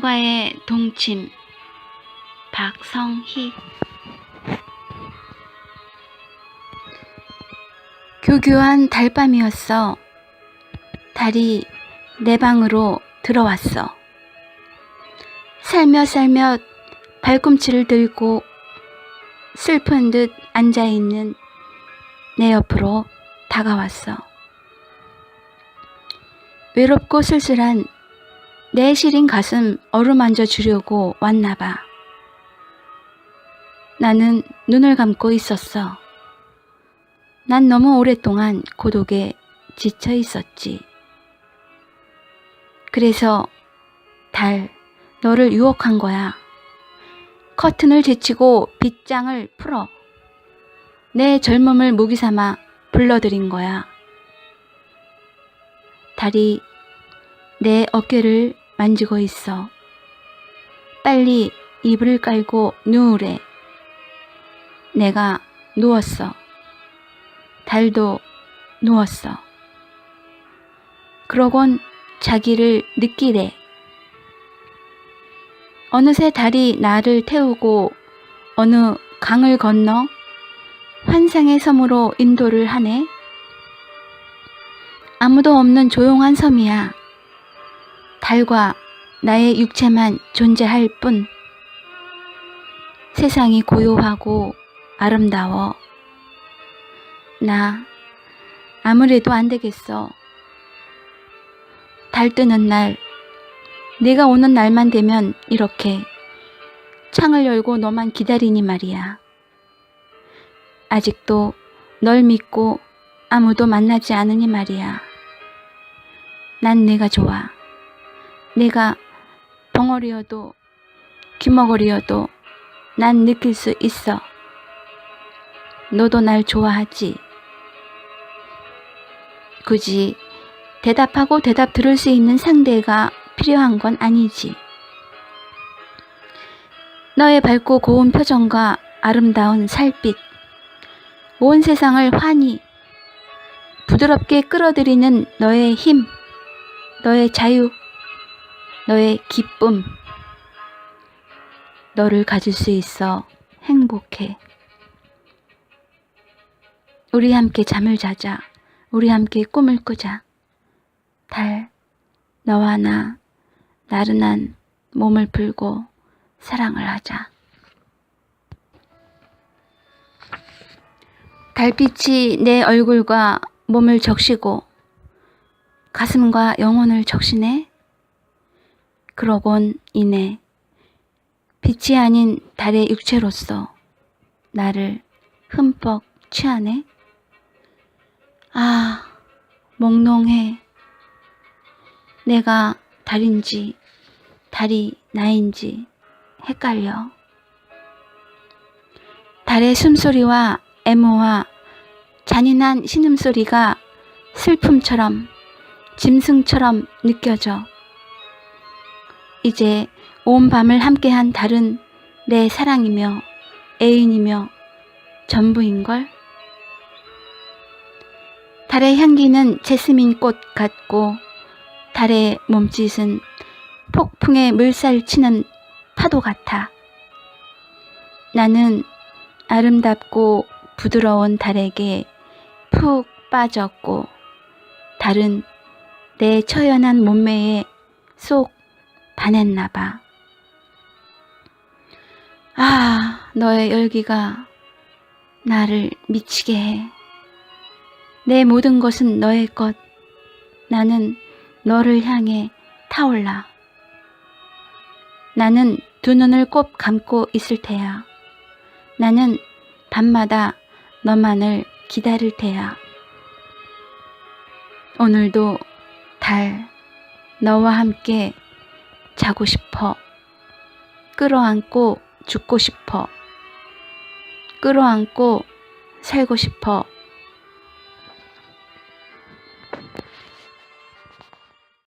달과의 동침 박성희 교교한 달밤이었어. 달이 내 방으로 들어왔어. 살며살며 발꿈치를 들고 슬픈 듯 앉아있는 내 옆으로 다가왔어. 외롭고 쓸쓸한 내 시린 가슴 어루만져 주려고 왔나 봐. 나는 눈을 감고 있었어. 난 너무 오랫동안 고독에 지쳐 있었지. 그래서 달, 너를 유혹한 거야. 커튼을 제치고 빗장을 풀어. 내 젊음을 무기 삼아 불러들인 거야. 달이 내 어깨를 만지고 있어. 빨리 이불을 깔고 누우래. 내가 누웠어. 달도 누웠어. 그러곤 자기를 느끼래. 어느새 달이 나를 태우고 어느 강을 건너 환상의 섬으로 인도를 하네. 아무도 없는 조용한 섬이야. 달과 나의 육체만 존재할 뿐. 세상이 고요하고 아름다워. 나 아무래도 안 되겠어. 달 뜨는 날, 내가 오는 날만 되면 이렇게 창을 열고 너만 기다리니 말이야. 아직도 널 믿고 아무도 만나지 않으니 말이야. 난 내가 좋아. 내가 벙어리여도 귀머거리여도 난 느낄 수 있어. 너도 날 좋아하지. 굳이 대답하고 대답 들을 수 있는 상대가 필요한 건 아니지. 너의 밝고 고운 표정과 아름다운 살빛, 온 세상을 환히 부드럽게 끌어들이는 너의 힘, 너의 자유, 너의 기쁨, 너를 가질 수 있어 행복해. 우리 함께 잠을 자자. 우리 함께 꿈을 꾸자. 달, 너와 나, 나른한 몸을 풀고 사랑을 하자. 달빛이 내 얼굴과 몸을 적시고 가슴과 영혼을 적시네. 그러곤 이내 빛이 아닌 달의 육체로서 나를 흠뻑 취하네. 아, 몽롱해. 내가 달인지, 달이 나인지 헷갈려. 달의 숨소리와 애모와 잔인한 신음소리가 슬픔처럼, 짐승처럼 느껴져. 이제 온 밤을 함께한 달은 내 사랑이며 애인이며 전부인걸? 달의 향기는 제스민 꽃 같고 달의 몸짓은 폭풍에 물살 치는 파도 같아. 나는 아름답고 부드러운 달에게 푹 빠졌고 달은 내 처연한 몸매에 쏙 반했나 봐. 아, 너의 열기가 나를 미치게 해. 내 모든 것은 너의 것. 나는 너를 향해 타올라. 나는 두 눈을 꼭 감고 있을 테야. 나는 밤마다 너만을 기다릴 테야. 오늘도 달, 너와 함께 자고 싶어. 끌어안고 죽고 싶어. 끌어안고 살고 싶어.